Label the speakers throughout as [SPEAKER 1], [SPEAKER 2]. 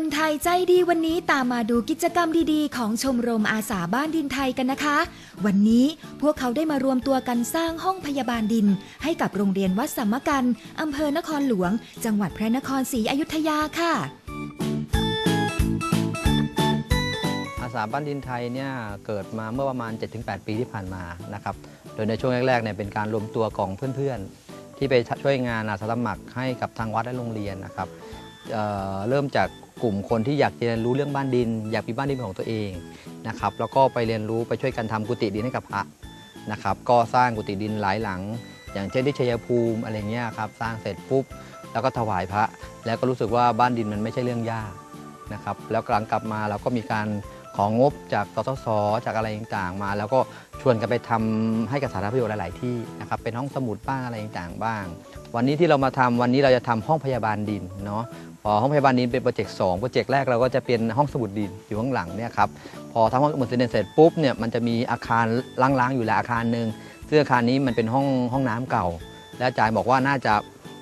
[SPEAKER 1] คนไทยใจดีวันนี้ตามมาดูกิจกรรมดีๆ ของชมรมอาสาบ้านดินไทยกันนะคะ วันนี้พวกเขาได้มารวมตัวกันสร้างห้องพยาบาลดิน ให้กับโรงเรียนวัดสัมมกันอำเภอนครหลวง จังหวัดพระนครศรีอยุธยาค่ะ
[SPEAKER 2] อาสาบ้านดินไทยเนี่ยเกิดมาเมื่อประมาณ 7-8 ปีที่ผ่านมานะครับ โดยในช่วงแรกๆเนี่ยเป็นการรวมตัวของเพื่อนๆ ที่ไปช่วยงานอาสาสมัครให้กับทางวัดและโรงเรียนนะครับ เเริ่มจากกลุ่มคนที่อยากเรียนรู้เรื่องบ้านดิน อยากมีบ้านดินเป็นของตัวเองนะครับแล้วก็ไปเรียนรู้ไปช่วยกันทำกุฏิดินให้กับพระนะครับก็สร้างกุฏิดินหลายหลัง อย่างเช่นที่ชัยภูมิอะไรเงี้ยครับสร้างเสร็จปุ๊บแล้วก็ถวายพระ แล้วก็รู้สึกว่าบ้านดินมันไม่ใช่เรื่องยากนะครับแล้วหลังกลับมาเราก็มีการของงบจากสสสจากอะไรต่างๆมา แล้วก็ชวนกันไปทำให้กับสาธารณประโยชน์หลาย ๆ ที่นะครับเป็นห้องสมุดบ้างอะไรต่างๆบ้าง วันนี้ที่เรามาทำวันนี้เราจะทำห้องพยาบาลดินเนาะ ห้องพยาบาลดินเป็นโปรเจกต์สองโปรเจกต์แรกเราก็จะเป็นห้องสมุดดินอยู่ข้างหลังเนี่ยครับพอทำห้องสมุดดินเสร็จปุ๊บเนี่ยมันจะมีอาคารล้างๆ อยู่หลายอาคารหนึ่งซึ่งอาคารนี้มันเป็นห้องห้องน้ำเก่า และอาจารย์บอกว่าน่าจะ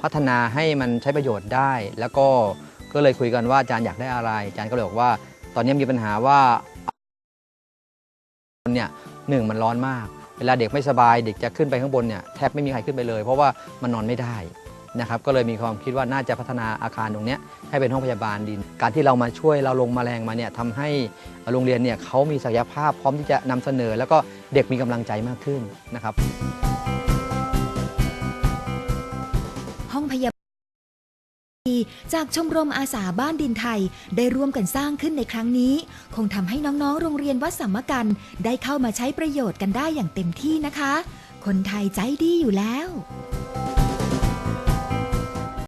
[SPEAKER 2] พัฒนาให้มันใช้ประโยชน์ได้ แล้วก็ก็เลยคุยกันว่าอาจารย์อยากได้อะไรอาจารย์ก็เลยบอกว่า ตอนนี้มีปัญหาว่าเนี่ยหนึ่งมันร้อนมาก เวลาเด็กไม่สบายเด็กจะขึ้นไปข้างบนเนี่ยแทบไม่มีใครขึ้นไปเลย เพราะว่ามันนอนไม่ได้ นะครับก็เลยมีความคิดว่าน่าจะพัฒนาอาคารตรงนี้ให้เป็นห้องพยาบาลดิน การที่เรามาช่วยเราลงแมลงมาเนี่ยทำให้โรงเรียนเนี่ยเขามีศักยภาพพร้อมที่จะนำเสนอ แล้วก็เด็กมีกำลังใจมากขึ้นนะครับ
[SPEAKER 1] ห้องพยาบาลจากชมรมอาสาบ้านดินไทยได้ร่วมกันสร้างขึ้นในครั้งนี้ คงทำให้น้องๆ โรงเรียนวัดสัมมกัน ได้เข้ามาใช้ประโยชน์กันได้อย่างเต็มที่นะคะ คนไทยใจดีอยู่แล้ว